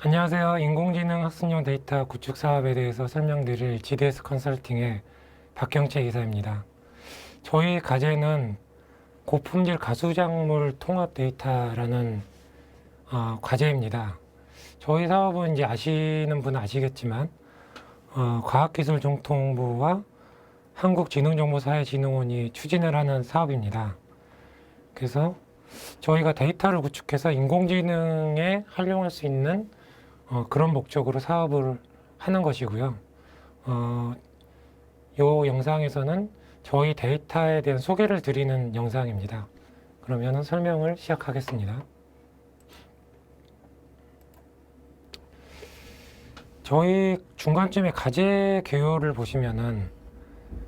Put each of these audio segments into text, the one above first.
안녕하세요. 인공지능 학습용 데이터 구축 사업에 대해서 설명드릴 GDS 컨설팅의 박경채 이사입니다. 저희 과제는 고품질 가수작물 통합 데이터라는 어, 과제입니다. 저희 사업은 이제 아시는 분은 아시겠지만 어, 과학기술정통부와 한국지능정보사회진흥원이 추진을 하는 사업입니다. 그래서 저희가 데이터를 구축해서 인공지능에 활용할 수 있는 어, 그런 목적으로 사업을 하는 것이고요. 어, 요 영상에서는 저희 데이터에 대한 소개를 드리는 영상입니다. 그러면 설명을 시작하겠습니다. 저희 중간쯤에 과제 개요를 보시면은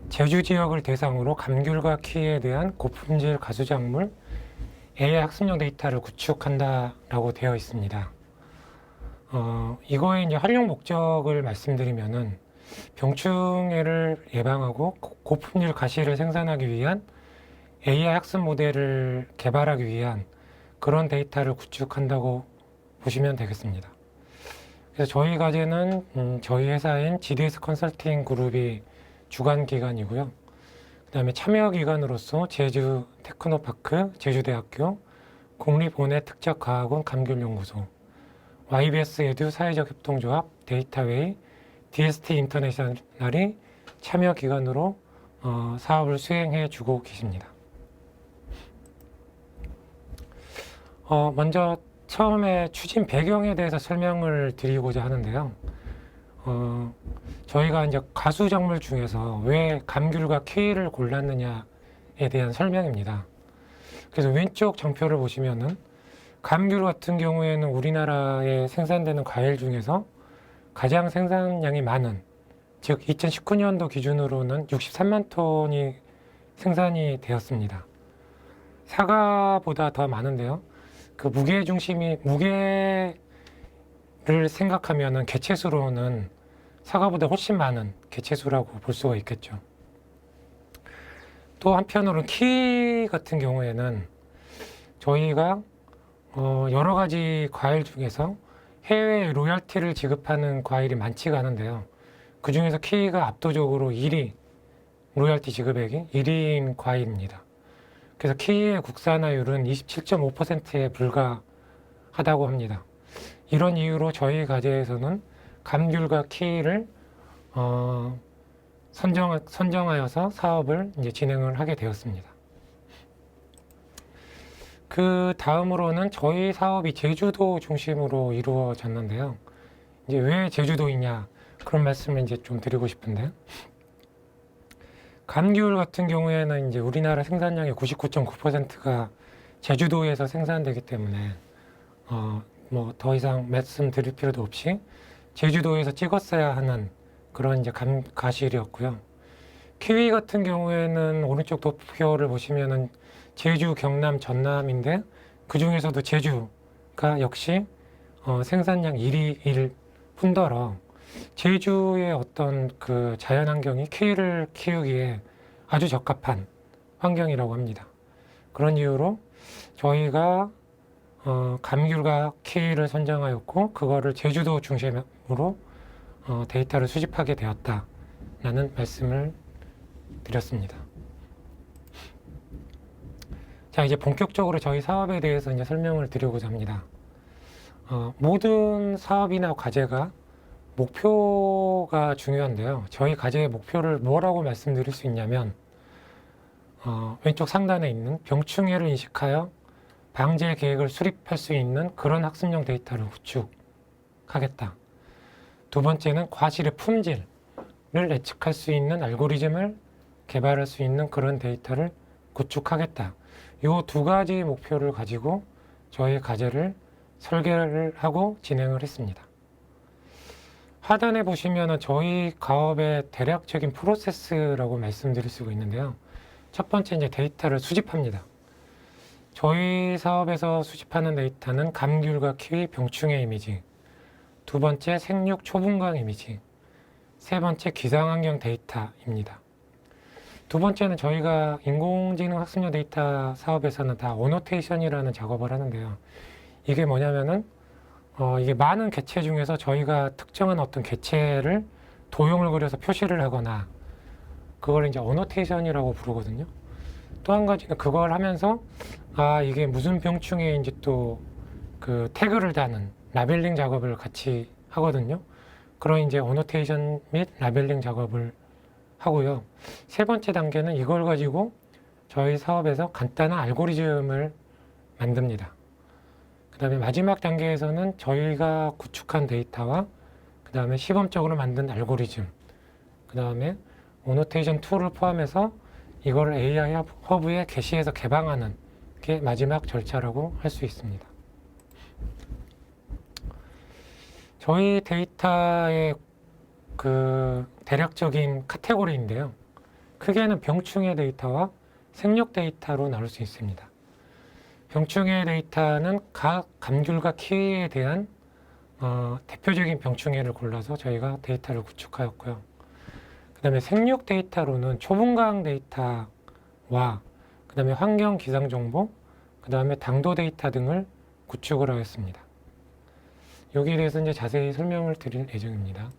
제주 지역을 대상으로 감귤과 키에 대한 고품질 가수작물 AI 학습용 데이터를 구축한다라고 되어 있습니다. 어, 이거의 이제 활용 목적을 말씀드리면은 병충해를 예방하고 고- 고품질 가시를 생산하기 위한 AI 학습 모델을 개발하기 위한 그런 데이터를 구축한다고 보시면 되겠습니다. 그래서 저희 과제는 음, 저희 회사인 GDS 컨설팅 그룹이 주관 기관이고요. 그 다음에 참여 기관으로서 제주 테크노파크, 제주대학교, 국립온해 특작과학원 감귤연구소, YBS 에듀 사회적 협동조합, 데이터웨이, DST 인터내셔널이 참여 기관으로 어, 사업을 수행해 주고 계십니다. 어, 먼저 처음에 추진 배경에 대해서 설명을 드리고자 하는데요. 어, 저희가 이제 가수 작물 중에서 왜 감귤과 키위를 골랐느냐에 대한 설명입니다. 그래서 왼쪽 정표를 보시면은 감귤 같은 경우에는 우리나라에 생산되는 과일 중에서 가장 생산량이 많은 즉 2019년도 기준으로는 63만 톤이 생산이 되었습니다. 사과보다 더 많은데요. 그 무게 중심이 무게를 생각하면은 개체수로는 사과보다 훨씬 많은 개체수라고 볼 수가 있겠죠. 또 한편으로는 키 같은 경우에는 저희가 어, 여러 가지 과일 중에서 해외 로열티를 지급하는 과일이 많지가 않은데요. 그 중에서 키위가 압도적으로 1위, 로열티 지급액이 1위인 과일입니다. 그래서 키위의 국산화율은 27.5%에 불과하다고 합니다. 이런 이유로 저희 과제에서는 감귤과 키위를 어, 선정, 선정하여서 사업을 이제 진행을 하게 되었습니다. 그 다음으로는 저희 사업이 제주도 중심으로 이루어졌는데요. 이제 왜 제주도이냐 그런 말씀을 이제 좀 드리고 싶은데 감귤 같은 경우에는 이제 우리나라 생산량의 99.9%가 제주도에서 생산되기 때문에 어, 뭐 더 이상 말씀드릴 필요도 없이 제주도에서 찍었어야 하는 그런 이제 감, 가실이었고요. 키위 같은 경우에는 오른쪽 도표를 보시면은 제주, 경남, 전남인데 그 중에서도 제주가 역시 어, 생산량 1위일 뿐더러 제주의 어떤 그 자연 환경이 키위를 키우기에 아주 적합한 환경이라고 합니다. 그런 이유로 저희가 어, 감귤과 키위를 선정하였고 그거를 제주도 중심으로 어, 데이터를 수집하게 되었다라는 말씀을 드렸습니다. 자, 이제 본격적으로 저희 사업에 대해서 이제 설명을 드리고자 합니다. 어, 모든 사업이나 과제가 목표가 중요한데요. 저희 과제의 목표를 뭐라고 말씀드릴 수 있냐면, 어, 왼쪽 상단에 있는 병충해를 인식하여 방제 계획을 수립할 수 있는 그런 학습용 데이터를 구축하겠다. 두 번째는 과실의 품질을 예측할 수 있는 알고리즘을 개발할 수 있는 그런 데이터를 구축하겠다. 이 두 가지 목표를 가지고 저희 과제를 설계를 하고 진행을 했습니다. 하단에 보시면 저희 가업의 대략적인 프로세스라고 말씀드릴 수가 있는데요. 첫 번째 이제 데이터를 수집합니다. 저희 사업에서 수집하는 데이터는 감귤과 키위 병충해 이미지, 두 번째 생육 초분강 이미지, 세 번째 기상환경 데이터입니다. 두 번째는 저희가 인공지능 학습용 데이터 사업에서는 다 오노테이션이라는 작업을 하는데요. 이게 뭐냐면은 어, 이게 많은 개체 중에서 저희가 특정한 어떤 개체를 도형을 그려서 표시를 하거나 그걸 이제 어노테이션이라고 부르거든요. 또 한 가지는 그걸 하면서 아 이게 무슨 병충해인지 또그 태그를 다는 라벨링 작업을 같이 하거든요. 그런 이제 어노테이션 및 라벨링 작업을 하고요. 세 번째 단계는 이걸 가지고 저희 사업에서 간단한 알고리즘을 만듭니다. 그 다음에 마지막 단계에서는 저희가 구축한 데이터와 그 다음에 시범적으로 만든 알고리즘, 그 다음에 오노테이션 툴을 포함해서 이걸 AI 허브에 게시해서 개방하는 게 마지막 절차라고 할 수 있습니다. 저희 데이터의 그 대략적인 카테고리인데요. 크게는 병충해 데이터와 생육 데이터로 나눌 수 있습니다. 병충해 데이터는 각 감귤과 키위에 대한 어, 대표적인 병충해를 골라서 저희가 데이터를 구축하였고요. 그 다음에 생육 데이터로는 초분강 데이터와 그 다음에 환경 기상 정보, 그 다음에 당도 데이터 등을 구축을 하였습니다. 여기에 대해서 이제 자세히 설명을 드릴 예정입니다.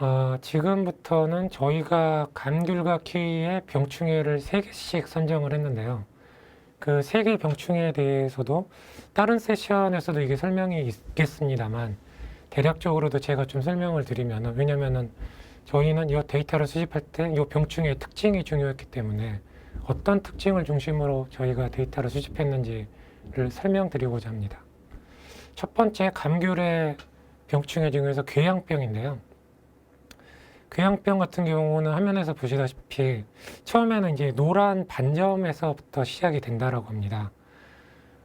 어, 지금부터는 저희가 감귤과 키위의 병충해를 세개씩 선정을 했는데요. 그 세 개 병충해에 대해서도 다른 세션에서도 이게 설명이 있겠습니다만 대략적으로도 제가 좀 설명을 드리면은 왜냐면은 저희는 이 데이터를 수집할 때 이 병충해의 특징이 중요했기 때문에 어떤 특징을 중심으로 저희가 데이터를 수집했는지를 설명드리고자 합니다. 첫 번째 감귤의 병충해 중에서 궤양병인데요. 궤양병 같은 경우는 화면에서 보시다시피 처음에는 이제 노란 반점에서부터 시작이 된다라고 합니다.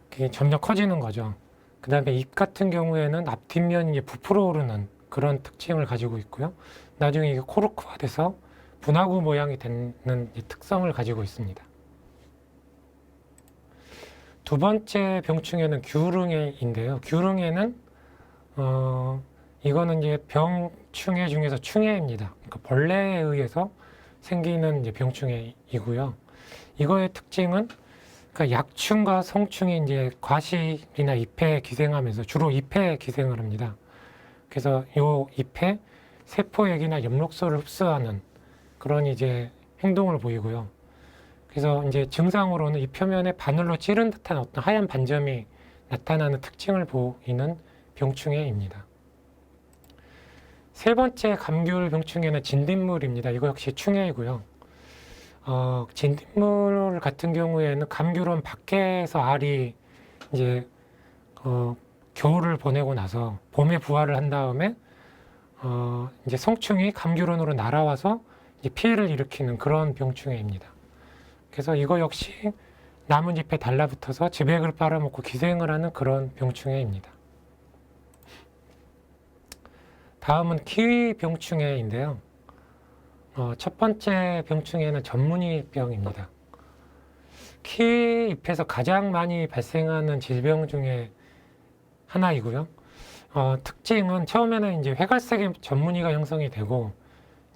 그게 점점 커지는 거죠. 그 다음에 입 같은 경우에는 앞뒷면이 이제 부풀어 오르는 그런 특징을 가지고 있고요. 나중에 이게 코르크화 돼서 분화구 모양이 되는 이 특성을 가지고 있습니다. 두 번째 병충해는 규릉해인데요. 규릉해는 어, 이거는 이제 병충해 중에서 충해입니다. 그러니까 벌레에 의해서 생기는 이제 병충해이고요. 이거의 특징은 그러니까 약충과 성충이 이제 과실이나 잎에 기생하면서 주로 잎에 기생을 합니다. 그래서 요 잎에 세포액이나 엽록소를 흡수하는 그런 이제 행동을 보이고요. 그래서 이제 증상으로는 이 표면에 바늘로 찌른 듯한 어떤 하얀 반점이 나타나는 특징을 보이는 병충해입니다. 세 번째 감귤 병충해는 진딧물입니다. 이거 역시 충해이고요. 어, 진딧물 같은 경우에는 감귤은 밖에서 알이 이제 어, 겨울을 보내고 나서 봄에 부화를 한 다음에 어, 이제 성충이 감귤원으로 날아와서 이제 피해를 일으키는 그런 병충해입니다. 그래서 이거 역시 나뭇잎에 달라붙어서 지백을 빨아먹고 기생을 하는 그런 병충해입니다. 다음은 키위 병충해인데요. 어, 첫 번째 병충해는 전문이병입니다. 키위 잎에서 가장 많이 발생하는 질병 중에 하나이고요. 어, 특징은 처음에는 이제 회갈색의 전문이가 형성이 되고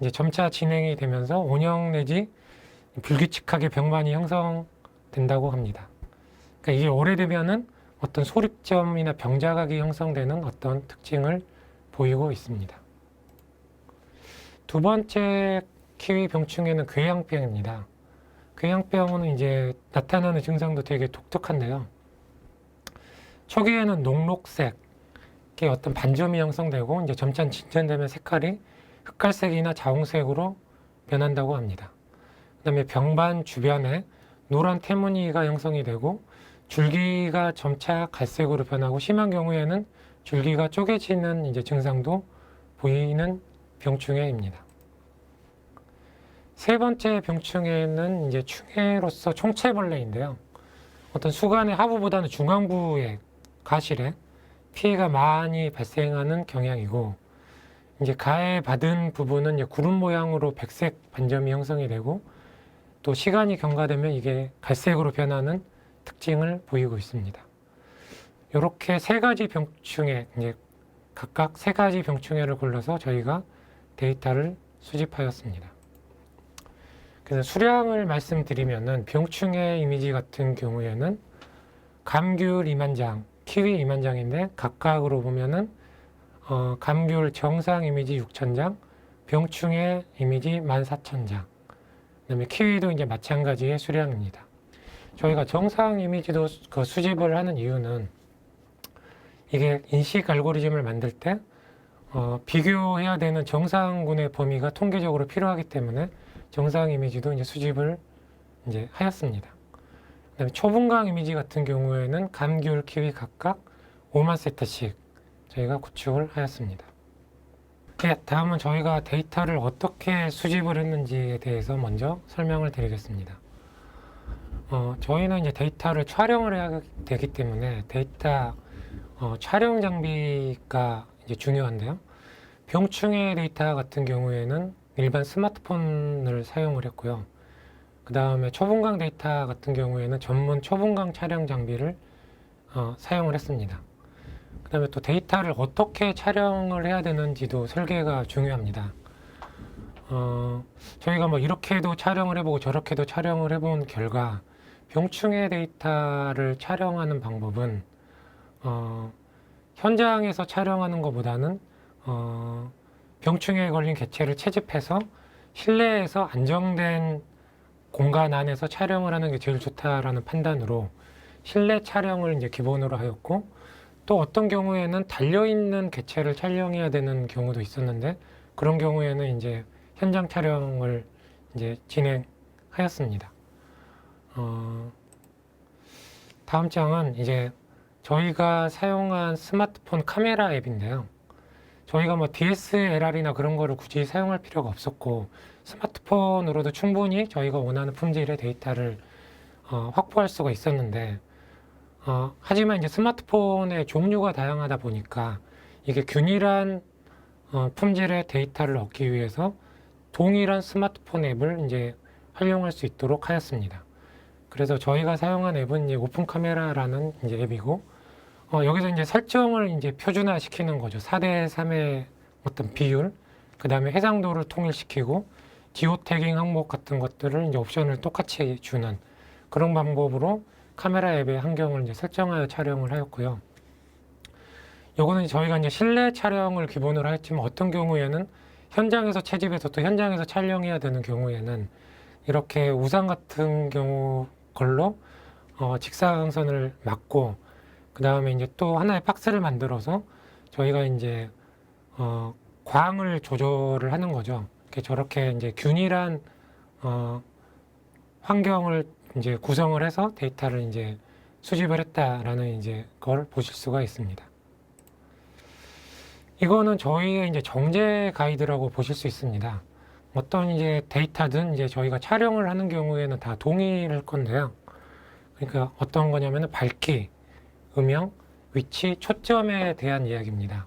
이제 점차 진행이 되면서 온형 내지 불규칙하게 병만이 형성된다고 합니다. 그러니까 이게 오래되면은 어떤 소립점이나 병자각이 형성되는 어떤 특징을 보이고 있습니다. 두 번째 키위 병충해는 궤양병입니다. 궤양병은 이제 나타나는 증상도 되게 독특한데요. 초기에는 녹록색, 의 어떤 반점이 형성되고 이제 점차 진전되면 색깔이 흑갈색이나 자홍색으로 변한다고 합니다. 그 다음에 병반 주변에 노란 태무니가 형성이 되고 줄기가 점차 갈색으로 변하고 심한 경우에는 줄기가 쪼개지는 이제 증상도 보이는 병충해입니다. 세 번째 병충해는 이제 충해로서 총체벌레인데요. 어떤 수간의 하부보다는 중앙부의 가실에 피해가 많이 발생하는 경향이고 이제 가해 받은 부분은 이제 구름 모양으로 백색 반점이 형성이 되고 또 시간이 경과되면 이게 갈색으로 변하는 특징을 보이고 있습니다. 이렇게 세 가지 병충해 이제 각각 세 가지 병충해를 골라서 저희가 데이터를 수집하였습니다. 그래서 수량을 말씀드리면은 병충해 이미지 같은 경우에는 감귤 2만 장, 키위 2만 장인데 각각으로 보면은 어, 감귤 정상 이미지 6천 장, 병충해 이미지 14,000장. 그다음에 키위도 이제 마찬가지의 수량입니다. 저희가 정상 이미지도 수- 그 수집을 하는 이유는 이게 인식 알고리즘을 만들 때 어, 비교해야 되는 정상군의 범위가 통계적으로 필요하기 때문에 정상 이미지도 이제 수집을 이제 하였습니다. 그다음에 초분강 이미지 같은 경우에는 감귤, 키위 각각 5만 세트씩 저희가 구축을 하였습니다. 네, 다음은 저희가 데이터를 어떻게 수집을 했는지에 대해서 먼저 설명을 드리겠습니다. 어, 저희는 이제 데이터를 촬영을 해야 되기 때문에 데이터 어, 촬영 장비가 이제 중요한데요. 병충해 데이터 같은 경우에는 일반 스마트폰을 사용을 했고요. 그 다음에 초분강 데이터 같은 경우에는 전문 초분강 촬영 장비를 어, 사용을 했습니다. 그 다음에 또 데이터를 어떻게 촬영을 해야 되는지도 설계가 중요합니다. 어, 저희가 뭐 이렇게도 촬영을 해보고 저렇게도 촬영을 해본 결과 병충해 데이터를 촬영하는 방법은 어, 현장에서 촬영하는 것보다는 어, 병충해에 걸린 개체를 채집해서 실내에서 안정된 공간 안에서 촬영을 하는 게 제일 좋다라는 판단으로 실내 촬영을 이제 기본으로 하였고 또 어떤 경우에는 달려 있는 개체를 촬영해야 되는 경우도 있었는데 그런 경우에는 이제 현장 촬영을 이제 진행하였습니다. 어, 다음 장은 이제 저희가 사용한 스마트폰 카메라 앱인데요. 저희가 뭐 DSLR이나 그런 거를 굳이 사용할 필요가 없었고 스마트폰으로도 충분히 저희가 원하는 품질의 데이터를 어, 확보할 수가 있었는데 어, 하지만 이제 스마트폰의 종류가 다양하다 보니까 이게 균일한 어, 품질의 데이터를 얻기 위해서 동일한 스마트폰 앱을 이제 활용할 수 있도록 하였습니다. 그래서 저희가 사용한 앱은 이제 오픈 카메라라는 이제 앱이고 어, 여기서 이제 설정을 이제 표준화 시키는 거죠. 4대 3의 어떤 비율, 그 다음에 해상도를 통일시키고 지오 태깅 항목 같은 것들을 이제 옵션을 똑같이 주는 그런 방법으로 카메라 앱의 환경을 이제 설정하여 촬영을 하였고요. 요거는 저희가 이제 실내 촬영을 기본으로 하였지만 어떤 경우에는 현장에서 채집해서 또 현장에서 촬영해야 되는 경우에는 이렇게 우산 같은 경우 걸로 어, 직사광선을 막고 그 다음에 이제 또 하나의 박스를 만들어서 저희가 이제 어, 광을 조절을 하는 거죠. 이렇게 저렇게 이제 균일한 어, 환경을 이제 구성을 해서 데이터를 이제 수집을 했다라는 이제 걸 보실 수가 있습니다. 이거는 저희의 이제 정제 가이드라고 보실 수 있습니다. 어떤 이제 데이터든 이제 저희가 촬영을 하는 경우에는 다 동일할 건데요. 그러니까 어떤 거냐면은 밝기, 음영, 위치, 초점에 대한 이야기입니다.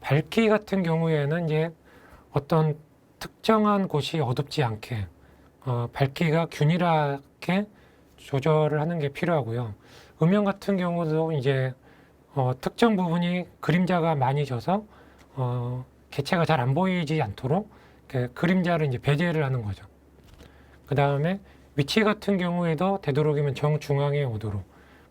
밝기 같은 경우에는 이제 어떤 특정한 곳이 어둡지 않게 어, 밝기가 균일하게 조절을 하는 게 필요하고요. 음영 같은 경우도 이제 어, 특정 부분이 그림자가 많이 져서 어, 개체가 잘 안 보이지 않도록 그림자를 이제 배제를 하는 거죠. 그 다음에 위치 같은 경우에도 되도록이면 정중앙에 오도록.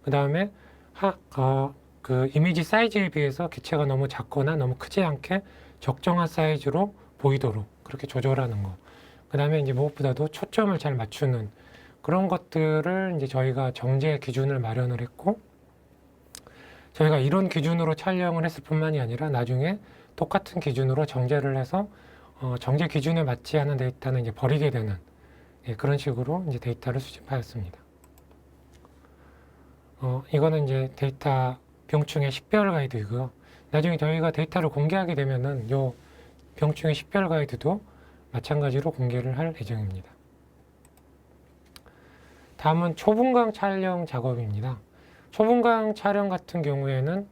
그 다음에 하, 어, 그 이미지 사이즈에 비해서 개체가 너무 작거나 너무 크지 않게 적정한 사이즈로 보이도록 그렇게 조절하는 거. 그 다음에 이제 무엇보다도 초점을 잘 맞추는 그런 것들을 이제 저희가 정제 기준을 마련을 했고 저희가 이런 기준으로 촬영을 했을 뿐만이 아니라 나중에 똑같은 기준으로 정제를 해서 어, 정제 기준에 맞지 않은 데이터는 이제 버리게 되는 예, 그런 식으로 이제 데이터를 수집하였습니다. 어, 이거는 이제 데이터 병충해 식별 가이드이고요. 나중에 저희가 데이터를 공개하게 되면은 요 병충해 식별 가이드도 마찬가지로 공개를 할 예정입니다. 다음은 초분강 촬영 작업입니다. 초분강 촬영 같은 경우에는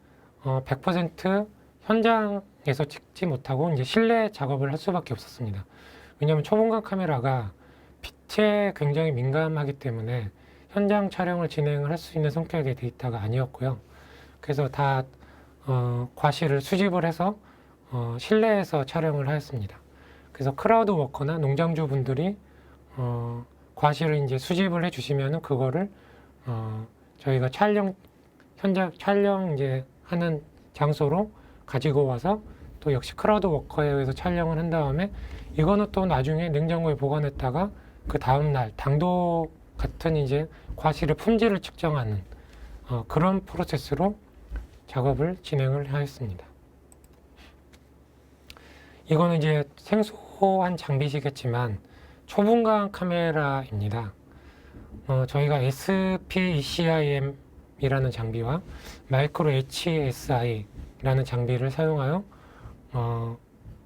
어, 100% 현장에서 찍지 못하고 이제 실내 작업을 할 수밖에 없었습니다. 왜냐하면 초분강 카메라가 빛에 굉장히 민감하기 때문에 현장 촬영을 진행을 할 수 있는 성격의 데이터가 아니었고요. 그래서 다 어, 과실을 수집을 해서 어, 실내에서 촬영을 하였습니다. 그래서 크라우드 워커나 농장주 분들이 어, 과실을 이제 수집을 해주시면은 그거를 어, 저희가 촬영 현장 촬영 이제 하는 장소로 가지고 와서 또 역시 크라우드 워커에 의해서 촬영을 한 다음에 이거는 또 나중에 냉장고에 보관했다가 그 다음 날 당도 같은 이제 과실의 품질을 측정하는 어, 그런 프로세스로 작업을 진행을 하였습니다. 이거는 이제 생소한 장비시겠지만 초분간 카메라입니다. 어, 저희가 SPECIM이라는 장비와 마이크로 HSI라는 장비를 사용하여 어,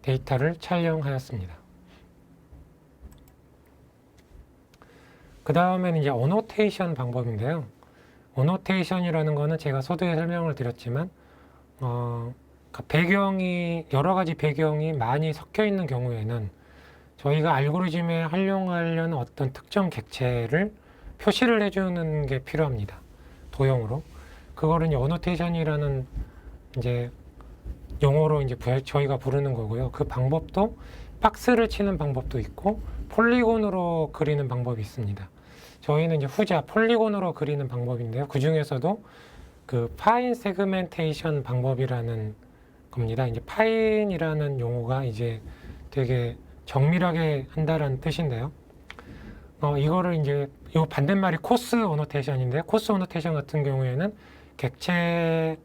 데이터를 촬영하였습니다. 그 다음에는 이제 어노테이션 방법인데요. 어노테이션이라는 거는 제가 서두에 설명을 드렸지만 어, 그러니까 배경이 여러 가지 배경이 많이 섞여 있는 경우에는 저희가 알고리즘에 활용하려는 어떤 특정 객체를 표시를 해주는 게 필요합니다. 도형으로. 이제 어노테이션이라는 이제 용어로 이제 부- 저희가 부르는 거고요. 그 방법도 박스를 치는 방법도 있고 폴리곤으로 그리는 방법이 있습니다. 저희는 이제 후자 폴리곤으로 그리는 방법인데요. 그 중에서도 그 파인 세그멘테이션 방법이라는 겁니다. 이제 파인이라는 용어가 이제 되게 정밀하게 한다라는 뜻인데요. 어, 이거를 이제 요 반대말이 코스 오노테이션인데 코스 오노테이션 같은 경우에는 객체를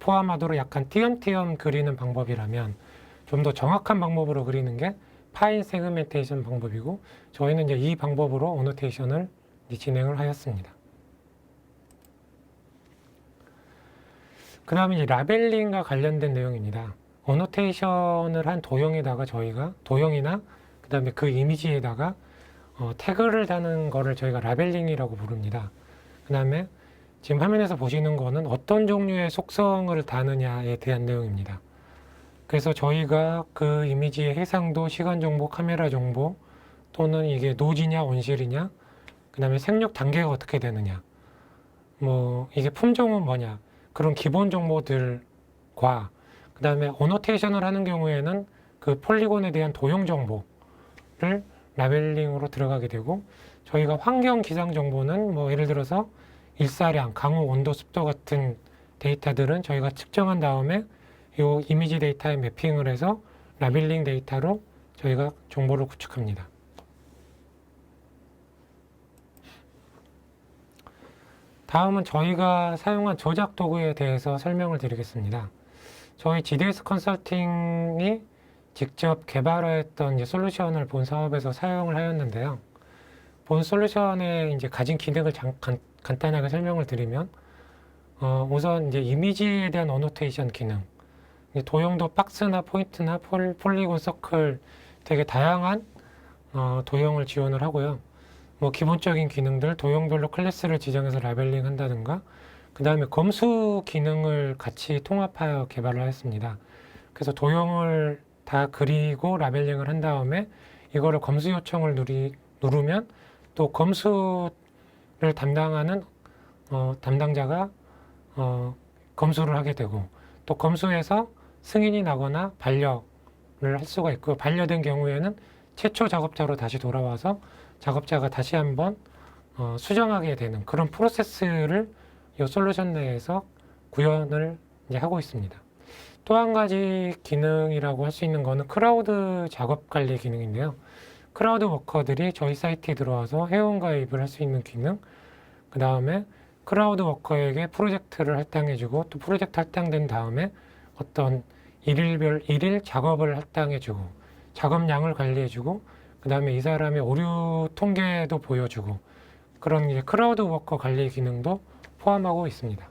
포함하도록 약간 띄엄띄엄 그리는 방법이라면 좀 더 정확한 방법으로 그리는 게 파인 세그멘테이션 방법이고 저희는 이제 이 방법으로 오노테이션을 이제 진행을 하였습니다. 그 다음에 이제 라벨링과 관련된 내용입니다. 어노테이션을 한 도형에다가 저희가 도형이나 그 다음에 그 이미지에다가 어, 태그를 다는 거를 저희가 라벨링이라고 부릅니다. 그 다음에 지금 화면에서 보시는 거는 어떤 종류의 속성을 다느냐에 대한 내용입니다. 그래서 저희가 그 이미지의 해상도, 시간 정보, 카메라 정보 또는 이게 노지냐 온실이냐 그 다음에 생육 단계가 어떻게 되느냐. 뭐 이게 품종은 뭐냐. 그런 기본 정보들과 그 다음에 어노테이션을 하는 경우에는 그 폴리곤에 대한 도형 정보를 라벨링으로 들어가게 되고 저희가 환경 기상 정보는 뭐 예를 들어서 일사량, 강우, 온도, 습도 같은 데이터들은 저희가 측정한 다음에 이 이미지 데이터에 매핑을 해서 라벨링 데이터로 저희가 정보를 구축합니다. 다음은 저희가 사용한 조작 도구에 대해서 설명을 드리겠습니다. 저희 GDS 컨설팅이 직접 개발했던 솔루션을 본 사업에서 사용을 하였는데요. 본 솔루션의 이제 가진 기능을 잠깐 간단하게 설명을 드리면 어, 우선 이제 이미지에 대한 어노테이션 기능, 도형도 박스나 포인트나 폴, 폴리곤 서클 되게 다양한 어, 도형을 지원을 하고요. 뭐 기본적인 기능들 도형별로 클래스를 지정해서 라벨링 한다든가 그 다음에 검수 기능을 같이 통합하여 개발을 하였습니다. 그래서 도형을 다 그리고 라벨링을 한 다음에 이거를 검수 요청을 누리, 누르면 또 검수를 담당하는 어, 담당자가 어, 검수를 하게 되고 또 검수에서 승인이 나거나 반려를 할 수가 있고 반려된 경우에는 최초 작업자로 다시 돌아와서 작업자가 다시 한번 어, 수정하게 되는 그런 프로세스를 이 솔루션 내에서 구현을 이제 하고 있습니다. 또 한 가지 기능이라고 할 수 있는 거는 크라우드 작업 관리 기능인데요. 크라우드 워커들이 저희 사이트에 들어와서 회원 가입을 할 수 있는 기능, 그 다음에 크라우드 워커에게 프로젝트를 할당해주고 또 프로젝트 할당된 다음에 어떤 일일별 일일 작업을 할당해주고 작업량을 관리해주고 그 다음에 이 사람의 오류 통계도 보여주고 그런 이제 크라우드 워커 관리 기능도 포함하고 있습니다.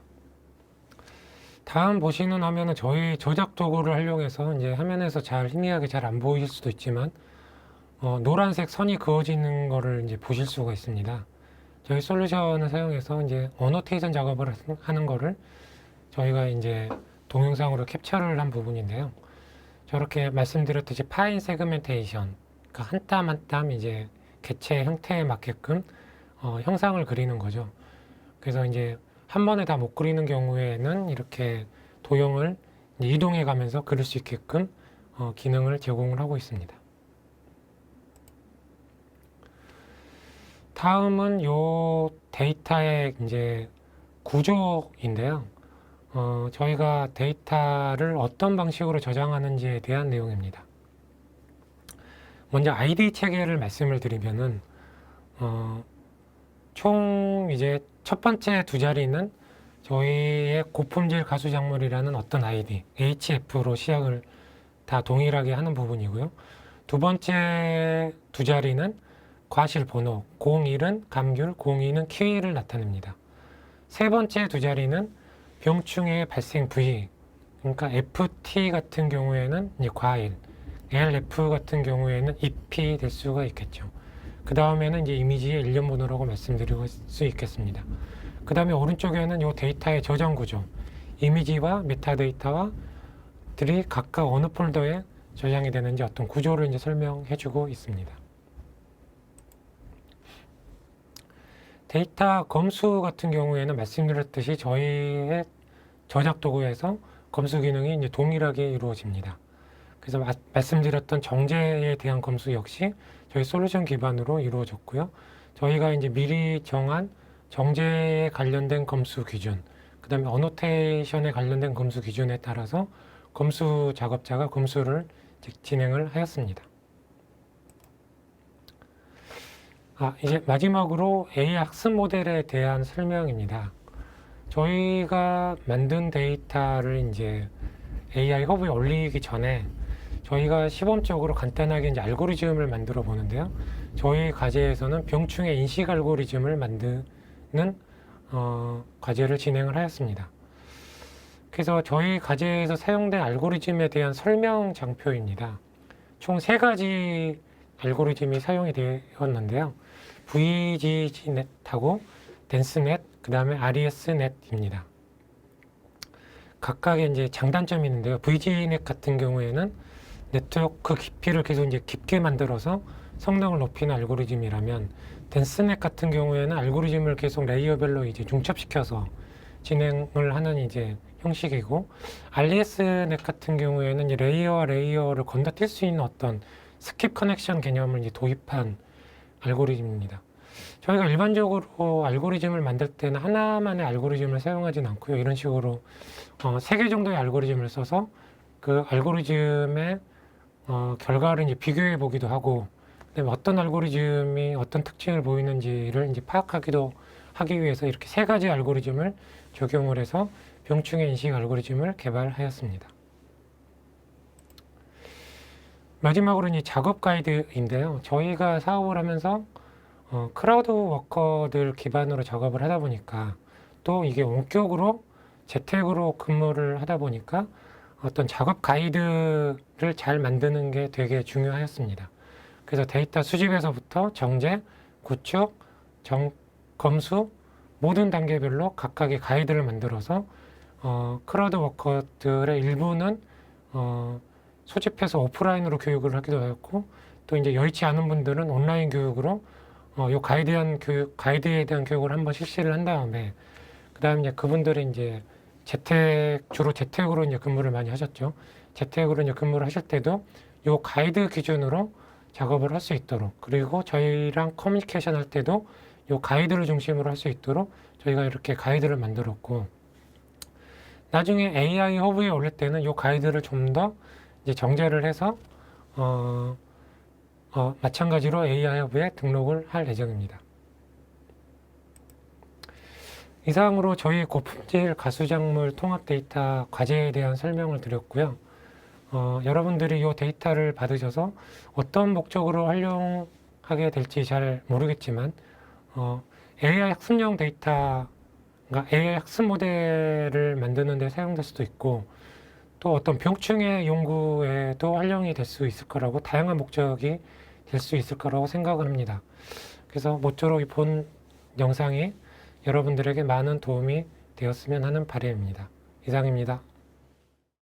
다음 보시는 화면은 저희 저작 도구를 활용해서 이제 화면에서 잘 희미하게 잘 안 보이실 수도 있지만 어, 노란색 선이 그어지는 거를 이제 보실 수가 있습니다. 저희 솔루션을 사용해서 이제 어노테이션 작업을 하는 거를 저희가 이제 동영상으로 캡처를 한 부분인데요. 저렇게 말씀드렸듯이 파인 세그멘테이션, 그러니까 한 땀 한 땀 이제 개체 형태에 맞게끔 어, 형상을 그리는 거죠. 그래서 이제 한 번에 다 못 그리는 경우에는 이렇게 도형을 이동해 가면서 그릴 수 있게끔 어, 기능을 제공을 하고 있습니다. 다음은 요 데이터의 이제 구조인데요. 어, 저희가 데이터를 어떤 방식으로 저장하는지에 대한 내용입니다. 먼저 아이디 체계를 말씀을 드리면은 어, 총 이제 첫 번째 두 자리는 저희의 고품질 가수 작물이라는 어떤 아이디 HF로 시작을 다 동일하게 하는 부분이고요. 두 번째 두 자리는 과실 번호 01은 감귤, 02는 키위를 나타냅니다. 세 번째 두 자리는 병충해 발생 부위 그러니까 FT 같은 경우에는 이제 과일, LF 같은 경우에는 잎이 될 수가 있겠죠. 그 다음에는 이제 이미지의 일련 번호라고 말씀드릴 수 있겠습니다. 그 다음에 오른쪽에는 이 데이터의 저장 구조, 이미지와 메타데이터와 들이 각각 어느 폴더에 저장이 되는지 어떤 구조를 이제 설명해주고 있습니다. 데이터 검수 같은 경우에는 말씀드렸듯이 저희의 저작 도구에서 검수 기능이 이제 동일하게 이루어집니다. 그래서 마- 말씀드렸던 정제에 대한 검수 역시 저희 솔루션 기반으로 이루어졌고요. 저희가 이제 미리 정한 정제에 관련된 검수 기준, 그 다음에 어노테이션에 관련된 검수 기준에 따라서 검수 작업자가 검수를 지- 진행을 하였습니다. 아, 이제 마지막으로 AI 학습 모델에 대한 설명입니다. 저희가 만든 데이터를 이제 AI 허브에 올리기 전에 저희가 시범적으로 간단하게 이제 알고리즘을 만들어 보는데요. 저희 과제에서는 병충해 인식 알고리즘을 만드는 어, 과제를 진행을 하였습니다. 그래서 저희 과제에서 사용된 알고리즘에 대한 설명 장표입니다. 총 세 가지 알고리즘이 사용이 되었는데요. VGGNet하고 덴스넷, 그 다음에 RESNet입니다. 각각의 이제 장단점이 있는데요. VGNet 같은 경우에는 네트워크 깊이를 계속 이제 깊게 만들어서 성능을 높이는 알고리즘이라면 덴스넷 같은 경우에는 알고리즘을 계속 레이어별로 이제 중첩시켜서 진행을 하는 이제 형식이고 RES넷 같은 경우에는 레이어와 레이어를 건너뛸 수 있는 어떤 스킵 커넥션 개념을 이제 도입한 알고리즘입니다. 저희가 일반적으로 알고리즘을 만들 때는 하나만의 알고리즘을 사용하진 않고요. 이런 식으로 어, 세개 정도의 알고리즘을 써서 그 알고리즘의 어, 결과를 이제 비교해 보기도 하고 그다음에 어떤 알고리즘이 어떤 특징을 보이는지를 이제 파악하기도 하기 위해서 이렇게 세 가지 알고리즘을 적용을 해서 병충해 인식 알고리즘을 개발하였습니다. 마지막으로 이제 작업 가이드인데요. 저희가 사업을 하면서 어, 크라우드 워커들 기반으로 작업을 하다 보니까 또 이게 원격으로 재택으로 근무를 하다 보니까 어떤 작업 가이드를 잘 만드는 게 되게 중요하였습니다. 그래서 데이터 수집에서부터 정제, 구축, 정, 검수 모든 단계별로 각각의 가이드를 만들어서 어, 크라우드 워커들의 일부는 어, 소집해서 오프라인으로 교육을 하기도 하였고 또 이제 여의치 않은 분들은 온라인 교육으로 어, 요 가이드에 대한 교육, 가이드에 대한 교육을 한번 실시를 한 다음에 그다음에 이제 그분들이 이제 재택 주로 재택으로 이제 근무를 많이 하셨죠. 재택으로 이제 근무를 하실 때도 요 가이드 기준으로 작업을 할 수 있도록 그리고 저희랑 커뮤니케이션 할 때도 요 가이드를 중심으로 할 수 있도록 저희가 이렇게 가이드를 만들었고 나중에 AI 허브에 올릴 때는 요 가이드를 좀더 이제 정제를 해서 어, 어, 마찬가지로 AI 허브에 등록을 할 예정입니다. 이상으로 저희 고품질 가수작물 통합 데이터 과제에 대한 설명을 드렸고요. 어, 여러분들이 이 데이터를 받으셔서 어떤 목적으로 활용하게 될지 잘 모르겠지만 어, AI 학습용 데이터, 그러니까 AI 학습 모델을 만드는 데 사용될 수도 있고 또 어떤 병충해 연구에도 활용이 될 수 있을 거라고 다양한 목적이 될 수 있을 거라고 생각을 합니다. 그래서 모쪼록 본 영상이 여러분들에게 많은 도움이 되었으면 하는 바람입니다. 이상입니다.